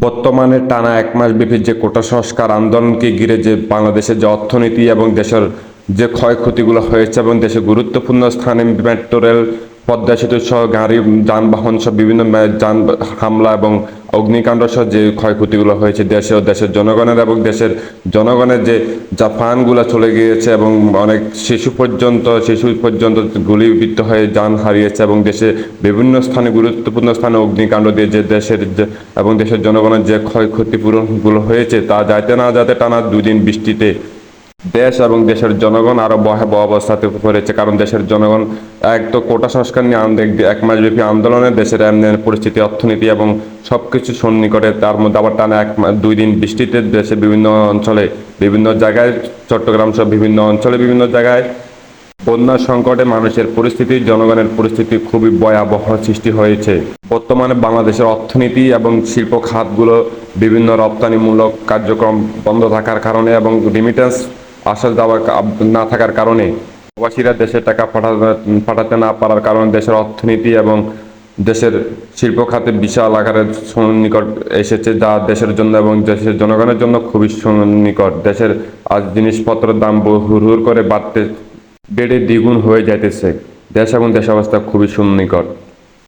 বর্তমানে টানা এক মাস ব্যাপী যে কোটা সংস্কার আন্দোলনকে ঘিরে যে বাংলাদেশের যে অর্থনীতি এবং দেশের যে ক্ষয়ক্ষতিগুলো হয়েছে এবং দেশে গুরুত্বপূর্ণ স্থানে মেট্রো রেল পদ্মা সেতু সহ গাড়ি, যানবাহন সহ বিভিন্ন যান হামলা এবং অগ্নিকাণ্ড সহ যে ক্ষয়ক্ষতিগুলো হয়েছে দেশে ও দেশের জনগণের এবং দেশের জনগণের যে যা ফানগুলো চলে গিয়েছে এবং অনেক শিশু পর্যন্ত শিশু পর্যন্ত গুলিবিদ্ধ হয়ে যান হারিয়েছে এবং দেশে বিভিন্ন স্থানে গুরুত্বপূর্ণ স্থানে অগ্নিকাণ্ড দিয়ে যে দেশের এবং দেশের জনগণের যে ক্ষয়ক্ষতি পূরণগুলো হয়েছে তা যাইতে না যাতে টানা দুদিন বৃষ্টিতে দেশ এবং দেশের জনগণ আরও ভয়াবহ অবস্থাতে পড়েছে, কারণ দেশের জনগণ এক তো কোটা সংস্কার নিয়ে এক মাসব্যাপী আন্দোলনে দেশের পরিস্থিতি, অর্থনীতি এবং সবকিছু সন্নিকটে, তার মধ্যে আবার টানা এক দুই দিন বৃষ্টিতে দেশে বিভিন্ন অঞ্চলে, বিভিন্ন জায়গায়, চট্টগ্রাম সহ বিভিন্ন অঞ্চলে বিভিন্ন জায়গায় বন্যা সংকটে মানুষের পরিস্থিতি, জনগণের পরিস্থিতি খুবই ভয়াবহ সৃষ্টি হয়েছে। বর্তমানে বাংলাদেশের অর্থনীতি এবং শিল্প খাতগুলো বিভিন্ন রপ্তানিমূলক কার্যক্রম বন্ধ থাকার কারণে এবং রিমিটেন্স আসা যাওয়া না থাকার কারণে প্রবাসীরা দেশে টাকা পাঠাতে না পারার কারণে দেশের অর্থনীতি এবং দেশের শিল্প খাতে বিশাল আকারের সন্নিকট এসেছে যা দেশের জন্য এবং দেশের জনগণের জন্য খুবই সন্নিকট। দেশের আজ জিনিসপত্রের দাম হুর হুর করে বাড়তে, বেড়ে দ্বিগুণ হয়ে যাইতেছে। দেশ এবং দেশ অবস্থা খুবই সন্নিকট।